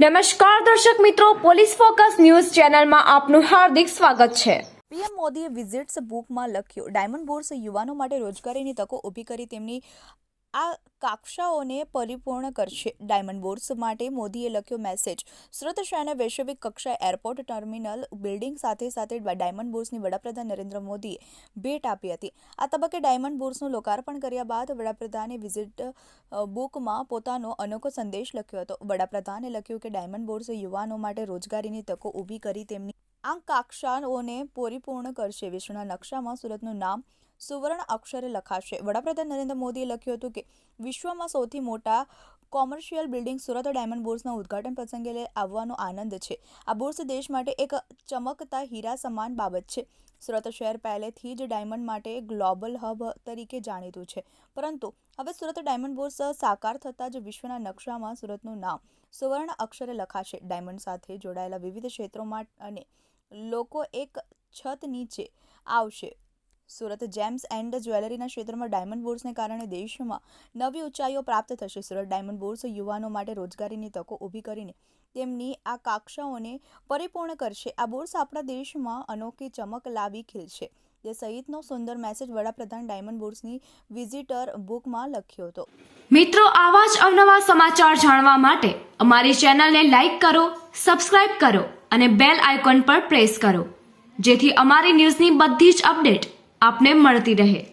નમસ્કાર દર્શક મિત્રો, પોલીસ ફોકસ ન્યૂઝ ચેનલમાં આપનું હાર્દિક સ્વાગત છે. પીએમ મોદીએ વિઝિટ્સ બુકમાં લખ્યું, ડાયમંડ બોર્સ યુવાનો માટે રોજગારીની તકો ઊભી કરી તેમની આ કાક્ષાઓને પરિપૂર્ણ કરશે. ડાયમંડ બોર્સ માટે મોદીએ લખ્યો મેસેજ. સુરત શહેરના વૈશ્વિક કક્ષા એરપોર્ટ ટર્મિનલ બિલ્ડિંગ સાથે સાથે ડાયમંડ બોર્સની વડાપ્રધાન નરેન્દ્ર મોદીએ ભેટ આપી હતી. આ તબક્કે ડાયમંડ બોર્સનું લોકાર્પણ કર્યા બાદ વડાપ્રધાને વિઝિટ બુકમાં પોતાનો અનોખો સંદેશ લખ્યો હતો. વડાપ્રધાને લખ્યું કે ડાયમંડ બોર્સે યુવાનો માટે રોજગારીની તકો ઊભી કરી તેમની આકાંક્ષાઓને પરિપૂર્ણ કરશે. વિશ્વના નકશામાં સુરતનું નામ સુવર્ણ અક્ષરે લખાશે. વડાપ્રધાન નરેન્દ્ર મોદીએ લખ્યું હતું કે, વિશ્વમાં સૌથી મોટા કોમર્શિયલ બિલ્ડિંગ સુરત ડાયમંડ બોર્સના ઉદ્ઘાટન પ્રસંગે આવવાનો આનંદ છે. આ બોર્સ દેશ માટે એક ચમકતા હીરા સમાન બાબત છે. સુરત શહેર પહેલેથી જ ડાયમંડ માટે ગ્લોબલ હબ તરીકે જાણીતું છે. પરંતુ હવે સુરત ડાયમંડ બોર્સ સાકાર થતાં જ વિશ્વના નકશામાં સુરતનું નામ સુવર્ણ અક્ષરે લખાશે. ડાયમંડ સાથે જોડાયેલા વિવિધ ક્ષેત્રોમાં અને લોકો એક છત નીચે આવશે. સુરત જેમ્સ એન્ડ જ્વેલરીના ક્ષેત્રમાં ડાયમંડ બોર્સને કારણે દેશમાં નવી ઊંચાઈઓ પ્રાપ્ત થશે. સુરત ડાયમંડ બોર્સ યુવાનો માટે રોજગારીની તકો ઊભી કરીને તેમની આ કાક્ષાઓને પરિપૂર્ણ કરશે. આ બોર્સ આપણા દેશમાં અનોખી ચમક લાવી ખીલશે. તે સહિતનો સુંદર મેસેજ વડાપ્રધાન ડાયમંડ બોર્સની વિઝિટર બુકમાં લખ્યો હતો. મિત્રો, આવા જ અવનવા સમાચાર જાણવા માટે અમારી ચેનલને લાઇક કરો, સબસ્ક્રાઇબ કરો અને બેલ આઇકોન પર પ્રેસ કરો. જેથી અમારી ન્યૂઝની બધી જ અપડેટ આપને મળતી રહે.